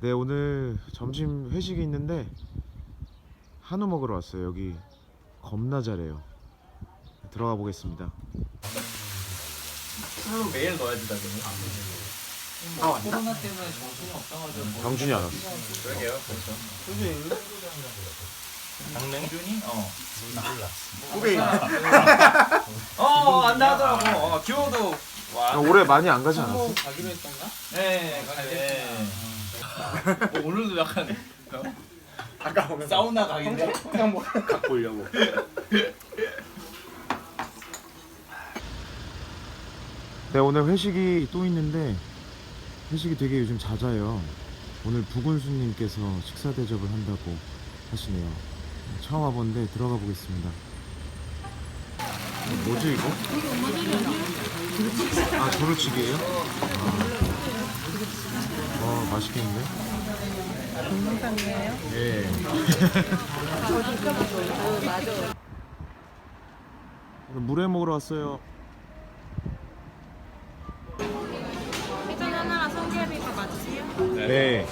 네 오늘 점심 회식이 있는데 한우 먹으러 왔어요 여기 겁나 잘해요 들어가 보겠습니다 술로 매일 넣어야 된다고. 아, 코로나 때문에 정신이 없어가지고. 병준이 안 왔어 그러게요. 그렇죠. 강맹준이? 어. 후배인. 어, 안 나더라고. 어, 기호도 와. 아, 올해 많이 안 가지 않았어? 가기로 했던가? 네, 네. 어, 오늘도 약간 아까 보면 사우나 각인데? 그냥 뭐 갖고 오려고. 네 오늘 회식이 또 있는데 회식이 되게 요즘 잦아요. 오늘 부군수님께서 식사 대접을 한다고 하시네요. 처음 와본데 들어가 보겠습니다 뭐지 이거? 아 두루치기예요? 아. 어 맛있겠는데? 동영상이에요? 예 어, 물회 먹으러 왔어요 피자 하나랑 성게비가 맞으세요? 네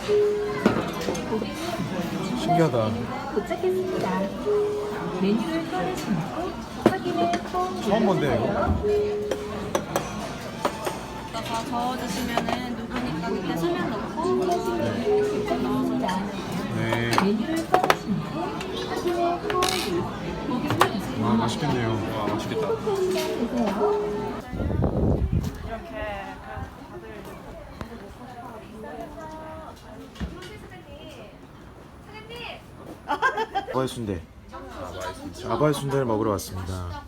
신기하다 도착했습니다. 메뉴를 꺼내시고 처음 본데 이거? 이따가 저어주시면은 녹으니까 그때 소면 넣고. 네 메뉴를 꼭 고객님 드세요. 와 맛있겠네요 와, 맛있겠다. 이렇게 아바이 순대 아바이 순대를 먹으러 왔습니다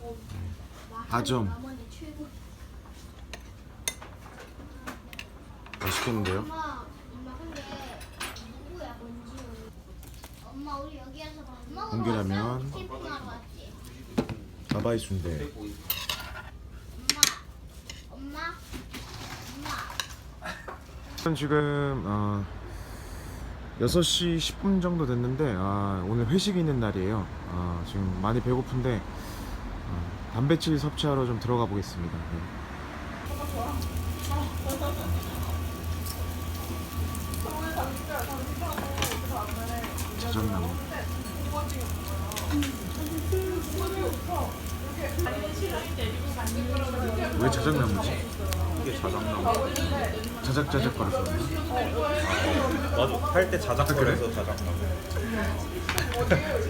아점 맛있겠는데요? 엄마, 엄마 근데 누구야 뭔지 엄마 우리 여기에서 밥 먹으러 공개라면. 왔어? 캠핑하러 왔지? 아바이 순대 엄마 엄마 엄마 지금 어, 6시 10분 정도 됐는데 아, 오늘 회식이 있는 날이에요 아, 지금 많이 배고픈데 아, 단백질 섭취하러 좀 들어가 보겠습니다 네. 자작나무 왜 자작나무지? 이게 자작나무. 자작자작 거려서 맞아. 할때 자작거려서 자작나무.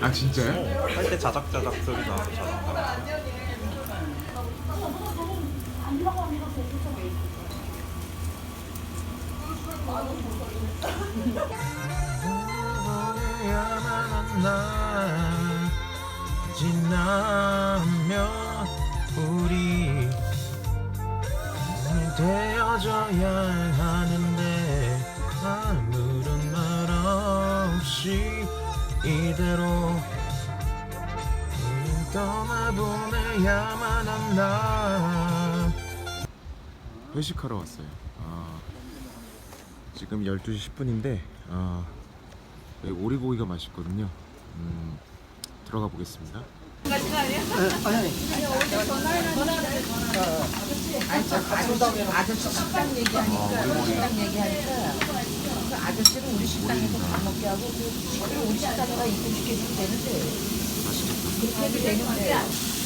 아 진짜요? 할 때 자작자작 소리 나서 자작나무. 지나면 우리 되어져야 하는데 아무런 말 없이 이대로 떠나보내야만 한다 회식하러 왔어요. 아, 지금 12시 10분인데 아, 여기 오리고기가 맛있거든요. 음, 들어가 보겠습니다. 아저씨 식당 얘기하니까 식당 얘기하니까 그 아저씨는 우리 식당에서 밥 먹게 하고 그 우리 식당에다 입고 시켜주면 되는데. 맛있겠다. 그렇게 해도 되는데